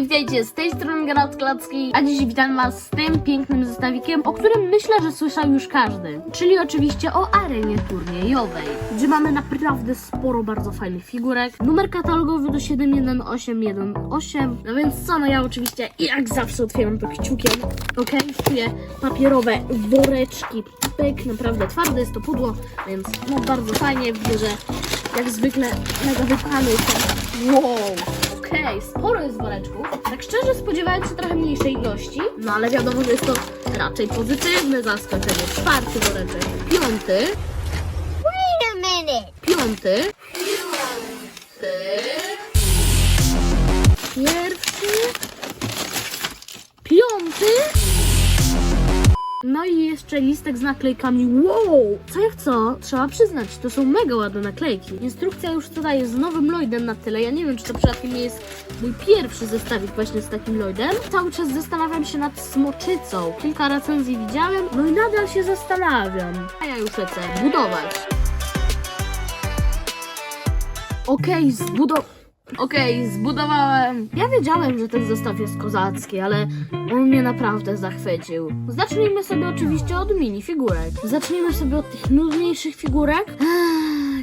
Hej, witajcie, z tej strony Granat Klacki, a dziś witam was z tym pięknym zestawikiem, o którym myślę, że słyszał już każdy. Czyli oczywiście o arenie turniejowej, gdzie mamy naprawdę sporo bardzo fajnych figurek. Numer katalogowy do 71818, no więc co, no ja oczywiście jak zawsze otwieram to kciukiem, ok? Czuję papierowe woreczki, pyk, naprawdę twarde jest to pudło, więc no bardzo fajnie, widzę, że jak zwykle mega wypchany jestem. Wow! Okej, sporo jest woreczków. Tak szczerze spodziewałem się trochę mniejszej ilości, no ale wiadomo, że jest to raczej pozytywne zaskoczenie. Czwarty woreczek, piąty, Wait a minute. piąty, pierwszy, piąty. No i jeszcze listek z naklejkami. Wow! Co jak co? Trzeba przyznać, to są mega ładne naklejki. Instrukcja już tutaj jest z nowym Lloydem na tyle. Ja nie wiem, czy to przypadkiem nie jest mój pierwszy zestawik właśnie z takim Lloydem. Cały czas zastanawiam się nad smoczycą. Kilka recenzji widziałem, no i nadal się zastanawiam. A ja już lecę budować. Okej, zbudow... Okej, zbudowałem. Ja wiedziałem, że ten zestaw jest kozacki, ale on mnie naprawdę zachwycił. Zacznijmy sobie oczywiście od minifigurek. Zacznijmy sobie od tych nudniejszych figurek. Ech,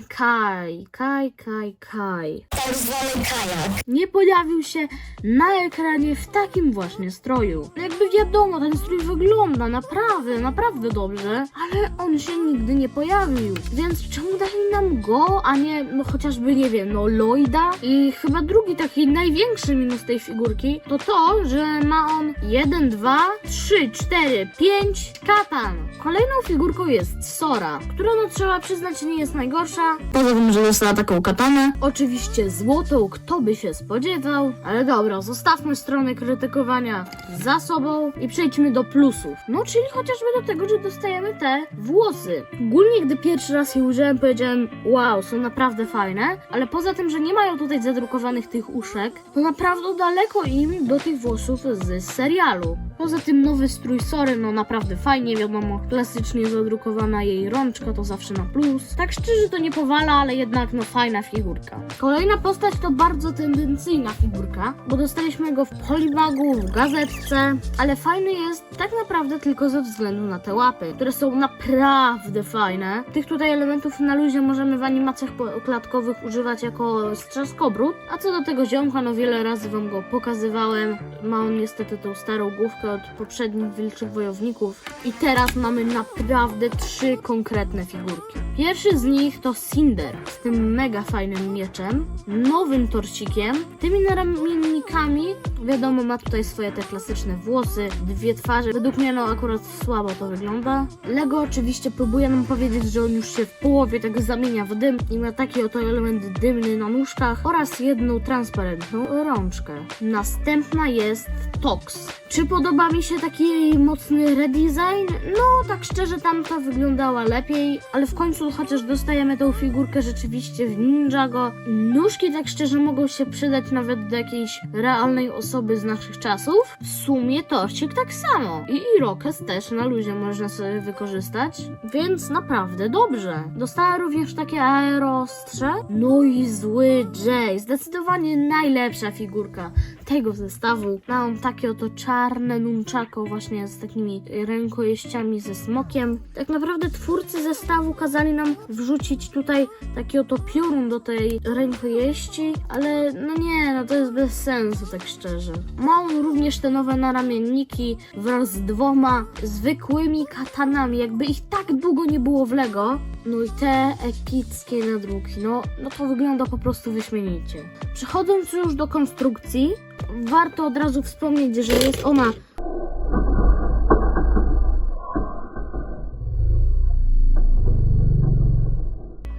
Kaj, Kaj, Kaj, Kaj. Tak zwany kajak. Nie pojawił się na ekranie w takim właśnie stroju. Jakby wiadomo, ten strój wygląda naprawdę, naprawdę dobrze, ale on się nigdy nie pojawił. Więc czemu dali nam go, a nie, no chociażby, nie wiem, no Lloyda? I chyba drugi taki największy minus tej figurki to to, że ma on 1, 2, 3, 4, 5 katan. Kolejną figurką jest Sora, która no trzeba przyznać nie jest najgorsza. Poza tym, że dostała taką katanę. Oczywiście złotą, kto by się spodziewał. Ale dobra, zostawmy stronę krytykowania za sobą i przejdźmy do plusów. No, czyli chociażby do tego, że dostajemy te włosy. Ogólnie, gdy pierwszy raz je użyłem, powiedziałem, wow, są naprawdę fajne, ale poza tym, że nie mają tutaj zadrukowanych tych uszek, to naprawdę daleko im do tych włosów z serialu. Poza tym nowy strój Sory, no naprawdę fajnie, wiadomo, klasycznie zadrukowana jej rączka to zawsze na plus. Tak szczerze to nie powala, ale jednak no fajna figurka. Kolejna postać to bardzo tendencyjna figurka, bo dostaliśmy go w polibagu, w gazetce, ale fajny jest tak naprawdę tylko ze względu na te łapy, które są naprawdę fajne. Tych tutaj elementów na luzie możemy w animacjach klatkowych używać jako strzaskobrót, a co do tego ziomka, no wiele razy wam go pokazywałem. Ma on niestety tą starą główkę od poprzednich wilczych wojowników i teraz mamy naprawdę trzy konkretne figurki. Pierwszy z nich to Cinder z tym mega fajnym mieczem, nowym torcikiem, tymi naramiennikami. Wiadomo, ma tutaj swoje te klasyczne włosy, dwie twarze. Według mnie no akurat słabo to wygląda. Lego oczywiście próbuje nam powiedzieć, że on już się w połowie tak zamienia w dym i ma taki oto element dymny na nóżkach oraz jedną transparentną rączkę. Następna jest Tox. Czy podoba mi się taki mocny redesign? No, tak szczerze, tamta wyglądała lepiej, ale w końcu chociaż dostajemy tą figurkę rzeczywiście w Ninjago. Nóżki, tak szczerze, mogą się przydać nawet do jakiejś realnej osoby z naszych czasów. W sumie torcik tak samo. I Irokes też na luzie można sobie wykorzystać, więc naprawdę dobrze. Dostała również takie aerostrze. No i zły Jay, zdecydowanie najlepsza figurka tego zestawu. Mam takie oto czarne nunchako właśnie z takimi rękojeściami ze smokiem. Tak naprawdę twórcy zestawu kazali nam wrzucić tutaj taki oto piorun do tej rękojeści, ale no nie, no to jest bez sensu tak szczerze. Ma on również te nowe naramienniki wraz z dwoma zwykłymi katanami, jakby ich tak długo nie było w Lego. No i te epickie nadruki, no, no to wygląda po prostu wyśmienicie. Przechodząc już do konstrukcji, warto od razu wspomnieć, że jest ona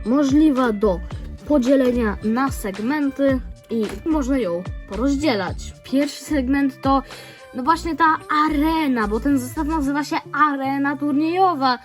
możliwa do podzielenia na segmenty i można ją porozdzielać. Pierwszy segment to no właśnie ta arena, bo ten zestaw nazywa się arena turniejowa.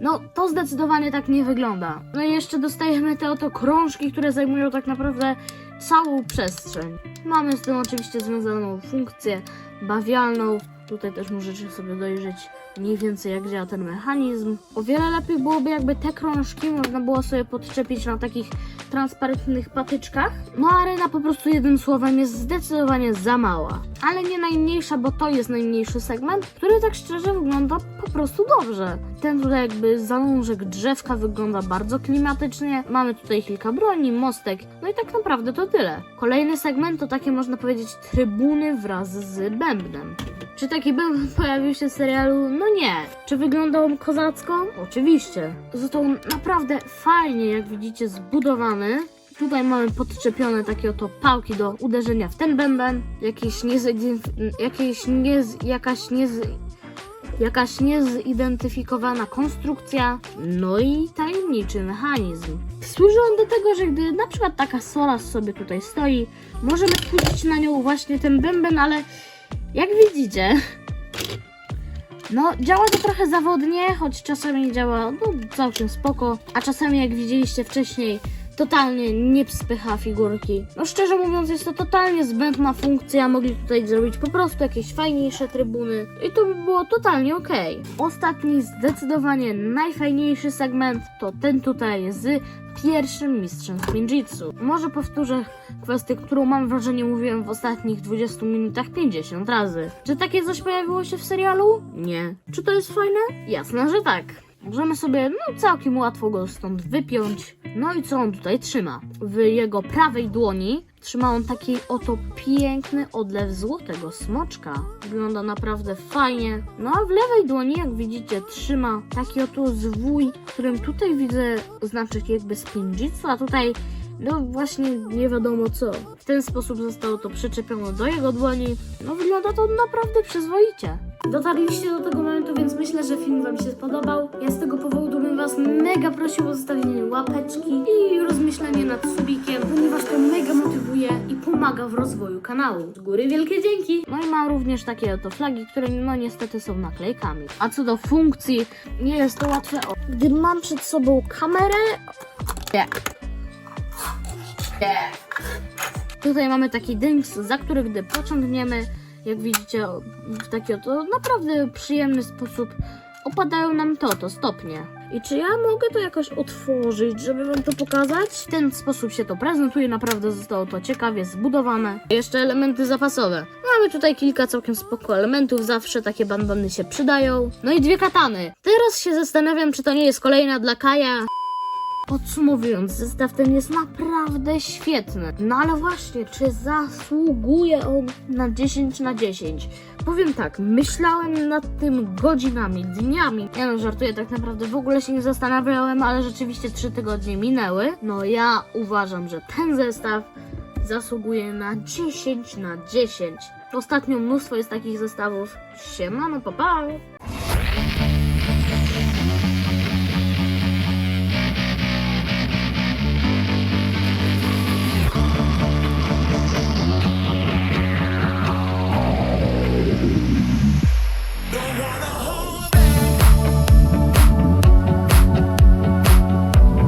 No, to zdecydowanie tak nie wygląda. No i jeszcze dostajemy te oto krążki, które zajmują tak naprawdę całą przestrzeń. Mamy z tym oczywiście związaną funkcję bawialną, Tutaj też możecie sobie dojrzeć mniej więcej jak działa ten mechanizm. O wiele lepiej byłoby jakby te krążki można było sobie podczepić na takich transparentnych patyczkach. No arena po prostu jednym słowem jest zdecydowanie za mała. Ale nie najmniejsza, bo to jest najmniejszy segment, który tak szczerze wygląda po prostu dobrze. Ten tutaj jakby zalążek drzewka wygląda bardzo klimatycznie. Mamy tutaj kilka broni, mostek, no i tak naprawdę to tyle. Kolejny segment to takie można powiedzieć trybuny wraz z bębnem. Czy taki bęben pojawił się w serialu? No nie. Czy wyglądał on kozacko? Oczywiście. Został naprawdę fajnie, jak widzicie, zbudowany. Tutaj mamy podczepione takie oto pałki do uderzenia w ten bęben. Jakieś niezident... jakieś niez... jakaś niez... jakaś niezidentyfikowana konstrukcja, no i tajemniczy mechanizm. Służy on do tego, że gdy na przykład taka sola sobie tutaj stoi, możemy puścić na nią właśnie ten bęben, ale jak widzicie, no działa to trochę zawodnie, choć czasami działa no, całkiem spoko, a czasami jak widzieliście wcześniej, totalnie nie spycha figurki. No szczerze mówiąc jest to totalnie zbędna funkcja, mogli tutaj zrobić po prostu jakieś fajniejsze trybuny i to by było totalnie okej. Ostatni, zdecydowanie najfajniejszy segment to ten tutaj z pierwszym mistrzem Spinjitsu. Może powtórzę kwestię, którą mam wrażenie mówiłem w ostatnich 20 minutach 50 razy. Czy takie coś pojawiło się w serialu? Nie. Czy to jest fajne? Jasne, że tak. Możemy sobie no całkiem łatwo go stąd wypiąć. No i co on tutaj trzyma? W jego prawej dłoni trzyma on taki oto piękny odlew złotego smoczka. Wygląda naprawdę fajnie. No a w lewej dłoni, jak widzicie, trzyma taki oto zwój, którym tutaj widzę znaczek jakby spinjitsu, a tutaj no właśnie nie wiadomo co. W ten sposób zostało to przyczepione do jego dłoni. No wygląda to naprawdę przyzwoicie. Dotarliście do tego momentu, więc myślę, że film Wam się spodobał. Ja z tego powodu bym Was mega prosił o zostawienie łapeczki i rozmyślenie nad subikiem, ponieważ to mega motywuje i pomaga w rozwoju kanału. Z góry wielkie dzięki! No i mam również takie oto flagi, które no niestety są naklejkami. A co do funkcji, nie jest to łatwe. O, Gdy mam przed sobą kamerę... Nie. Tutaj mamy taki dynks, za który gdy pociągniemy, jak widzicie, w taki oto naprawdę przyjemny sposób opadają nam to, to stopnie. I czy ja mogę to jakoś otworzyć, żeby wam to pokazać? W ten sposób się to prezentuje, naprawdę zostało to ciekawie zbudowane. Jeszcze elementy zapasowe. Mamy tutaj kilka całkiem spoko elementów, zawsze takie bandany się przydają. No i dwie katany. Teraz się zastanawiam, czy to nie jest kolejna dla Kaja. Podsumowując, zestaw ten jest naprawdę świetny. No ale właśnie, czy zasługuje on na 10 na 10? Powiem tak, myślałem nad tym godzinami, dniami. Ja no żartuję, tak naprawdę w ogóle się nie zastanawiałem, ale rzeczywiście 3 tygodnie minęły. No ja uważam, że ten zestaw zasługuje na 10 na 10. Ostatnio mnóstwo jest takich zestawów. Siemano, pa pa!